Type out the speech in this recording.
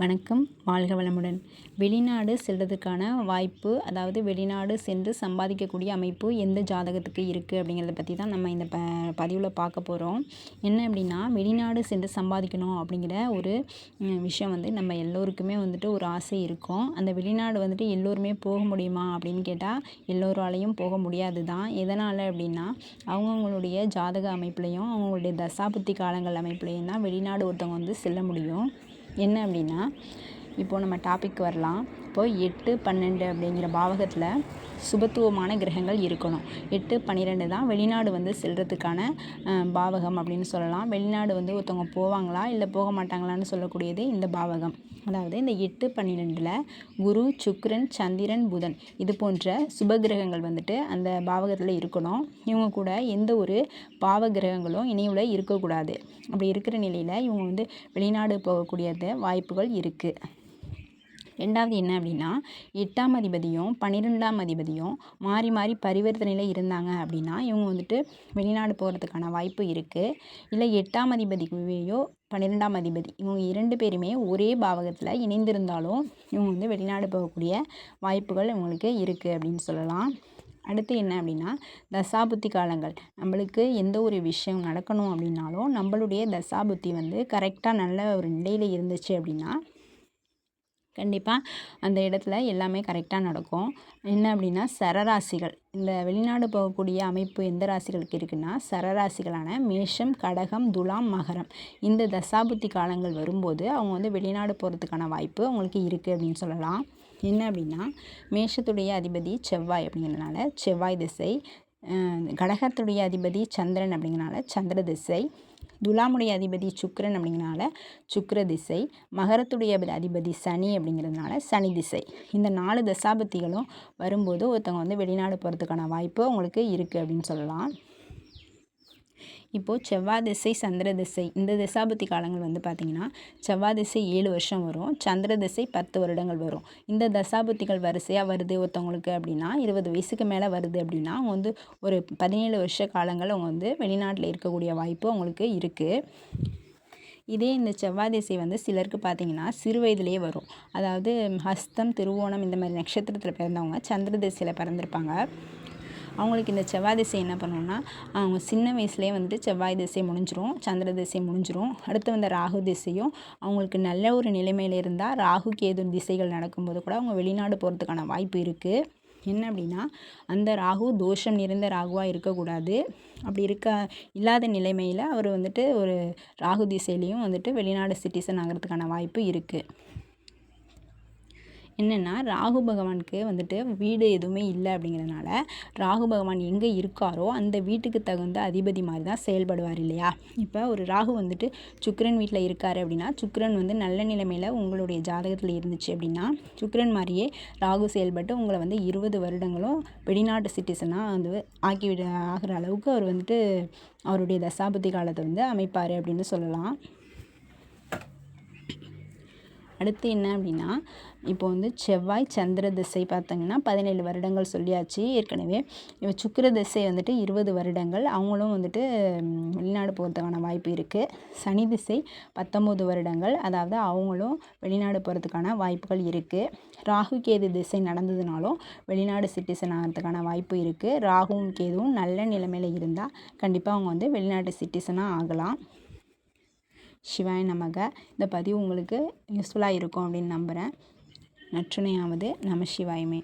வணக்கம் வாழ்க வளமுடன். வெளிநாடு செல்றதுக்கான வாய்ப்பு அதாவது வெளிநாடு சென்று சம்பாதிக்கக்கூடிய அமைப்பு எந்த ஜாதகத்துக்கு இருக்குது அப்படிங்கிறத பற்றி தான் நம்ம இந்த ப பதிவில் பார்க்க போகிறோம் என்ன அப்படின்னா வெளிநாடு சென்று சம்பாதிக்கணும் அப்படிங்கிற ஒரு விஷயம் வந்து நம்ம எல்லோருக்குமே வந்துட்டு ஒரு ஆசை இருக்கும். அந்த வெளிநாடு வந்துட்டு எல்லோருமே போக முடியுமா அப்படின்னு கேட்டால் எல்லோராலையும் போக முடியாது தான். எதனால் அப்படின்னா அவங்கவுங்களுடைய ஜாதக அமைப்புலையும் அவங்களுடைய தசாபுத்தி காலங்கள் அமைப்புலையும் தான் வெளிநாடு ஒருத்தவங்க வந்து செல்ல முடியும். என்ன அப்படின்னா இப்போது நம்ம டாபிக் வரலாம். அப்போது எட்டு பன்னெண்டு அப்படிங்கிற பாவகத்தில் சுபத்துவமான கிரகங்கள் இருக்கணும். எட்டு பன்னிரெண்டு தான் வெளிநாடு வந்து செல்கிறதுக்கான பாவகம் அப்படின்னு சொல்லலாம். வெளிநாடு வந்து ஒருத்தவங்க போவாங்களா இல்லை போக மாட்டாங்களான்னு சொல்லக்கூடியது இந்த பாவகம். அதாவது இந்த எட்டு பன்னிரெண்டில் குரு சுக்ரன் சந்திரன் புதன் இது போன்ற சுப கிரகங்கள் வந்துட்டு அந்த பாவகத்தில் இருக்கணும். இவங்க கூட எந்த ஒரு பாவ கிரகங்களும் இணையுள்ள இருக்கக்கூடாது. அப்படி இருக்கிற நிலையில் இவங்க வந்து வெளிநாடு போகக்கூடியது வாய்ப்புகள் இருக்குது ரெண்டாவது என்ன அப்படின்னா எட்டாம் அதிபதியும் பன்னிரெண்டாம் அதிபதியும் மாறி மாறி பரிவர்த்தனையில் இருந்தாங்க அப்படின்னா இவங்க வந்துட்டு வெளிநாடு போகிறதுக்கான வாய்ப்பு இருக்குது இல்லை எட்டாம் அதிபதியோ பன்னிரெண்டாம் அதிபதி இவங்க இரண்டு பேருமே ஒரே பாவகத்தில் இணைந்திருந்தாலும் இவங்க வந்து வெளிநாடு போகக்கூடிய வாய்ப்புகள் இவங்களுக்கு இருக்குது அப்படின்னு சொல்லலாம். அடுத்து என்ன அப்படின்னா தசாபுத்தி காலங்கள். நம்மளுக்கு எந்த ஒரு விஷயம் நடக்கணும் அப்படின்னாலும் நம்மளுடைய தசாபுத்தி வந்து கரெக்டாக நல்ல ஒரு நிலையில் இருந்துச்சு அப்படின்னா கண்டிப்பாக அந்த இடத்துல எல்லாமே கரெக்டாக நடக்கும். என்ன அப்படின்னா சரராசிகள். இந்த வெளிநாடு போகக்கூடிய அமைப்பு எந்த ராசிகளுக்கு இருக்குன்னா சரராசிகளான மேஷம் கடகம் துலாம் மகரம். இந்த தசாபுத்தி காலங்கள் வரும்போது அவங்க வந்து வெளிநாடு போகிறதுக்கான வாய்ப்பு அவங்களுக்கு இருக்குது அப்படின்னு சொல்லலாம். என்ன அப்படின்னா மேஷத்துடைய அதிபதி செவ்வாய் அப்படிங்கிறதுனால செவ்வாய் திசை கடகத்துடைய அதிபதி சந்திரன் அப்படிங்கிறனால சந்திர திசை துலாமுடைய அதிபதி சுக்கரன் அப்படிங்கிறனால சுக்கர திசை மகரத்துடைய அதிபதி சனி அப்படிங்கிறதுனால சனி திசை. இந்த நாலு தசாபத்திகளும் வரும்போது ஒருத்தவங்க வந்து வெளிநாடு போகிறதுக்கான வாய்ப்பு உங்களுக்கு இருக்குது அப்படின்னு சொல்லலாம். இப்போது செவ்வாய் திசை சந்திர திசை இந்த திசாபுத்தி காலங்கள் வந்து பார்த்திங்கன்னா செவ்வாய் திசை ஏழு வருஷம் வரும் சந்திர திசை பத்து வருடங்கள் வரும். இந்த தசாபுத்திகள் வரிசையாக வருது ஒருத்தவங்களுக்கு அப்படின்னா இருபது வயசுக்கு மேலே வருது அப்படின்னா அவங்க வந்து ஒரு பதினேழு வருஷ காலங்கள் அவங்க வந்து வெளிநாட்டில் இருக்கக்கூடிய வாய்ப்பு அவங்களுக்கு இருக்குது இதே இந்த செவ்வாய் திசை வந்து சிலருக்கு பார்த்திங்கன்னா சிறு வயதிலேயே வரும். அதாவது ஹஸ்தம் திருவோணம் இந்த மாதிரி நட்சத்திரத்தில் பிறந்தவங்க சந்திர திசையில் பிறந்திருப்பாங்க. அவங்களுக்கு இந்த செவ்வாய் திசை என்ன பண்ணணும்னா அவங்க சின்ன வயசுலேயே வந்துட்டு செவ்வாய் திசை முடிஞ்சிரும் சந்திர திசை முடிஞ்சிரும். அடுத்து வந்த ராகு திசையும் அவங்களுக்கு நல்ல ஒரு நிலைமையில் இருந்தால் ராகு கேது திசைகள் நடக்கும்போது கூட அவங்க வெளிநாடு போகிறதுக்கான வாய்ப்பு இருக்குது என்ன அப்படின்னா அந்த ராகு தோஷம் நிறைந்த ராகுவாக இருக்கக்கூடாது. அப்படி இருக்க இல்லாத நிலைமையில் அவர் வந்துட்டு ஒரு ராகு திசையிலையும் வந்துட்டு வெளிநாடு சிட்டிசன் ஆகிறதுக்கான வாய்ப்பு இருக்குது என்னென்னா ராகு பகவானுக்கு வந்துட்டு வீடு எதுவுமே இல்லை அப்படிங்கிறனால ராகு பகவான் எங்கே இருக்காரோ அந்த வீட்டுக்கு தகுந்த அதிபதி மாதிரி தான் செயல்படுவார் இல்லையா? இப்போ ஒரு ராகு வந்துட்டு சுக்கரன் வீட்டில் இருக்கார் அப்படின்னா சுக்கரன் வந்து நல்ல நிலைமையில் உங்களுடைய ஜாதகத்தில் இருந்துச்சு அப்படின்னா சுக்கரன் மாதிரியே ராகு செயல்பட்டு உங்களை வந்து இருபது வருடங்களும் வெளிநாட்டு சிட்டிசனாக வந்து ஆக்கிவிட ஆகிற அளவுக்கு அவர் வந்துட்டு அவருடைய தசாபதி காலத்தை வந்து அமைப்பார் அப்படின்னு சொல்லலாம். அடுத்து என்ன அப்படின்னா இப்போ வந்து செவ்வாய் சந்திர திசை பார்த்தீங்கன்னா பதினேழு வருடங்கள் சொல்லியாச்சு. ஏற்கனவே இப்போ சுக்கர திசை வந்துட்டு இருபது வருடங்கள். அவங்களும் வந்துட்டு வெளிநாடு போகிறதுக்கான வாய்ப்பு இருக்குது சனி திசை பத்தொம்போது வருடங்கள். அதாவது அவங்களும் வெளிநாடு போகிறதுக்கான வாய்ப்புகள் இருக்குது ராகு கேது திசை நடந்ததுனாலும் வெளிநாடு சிட்டிசன் ஆகிறதுக்கான வாய்ப்பு இருக்குது ராகுவும் கேதுவும் நல்ல நிலைமையில் இருந்தால் கண்டிப்பாக அவங்க வந்து வெளிநாட்டு சிட்டிசனாக ஆகலாம். சிவாய நமக. இந்த பதிவு உங்களுக்கு யூஸ்ஃபுல்லாக இருக்கும் அப்படின்னு நம்புகிறேன் நற்றுணையாவது நம சிவாயுமே.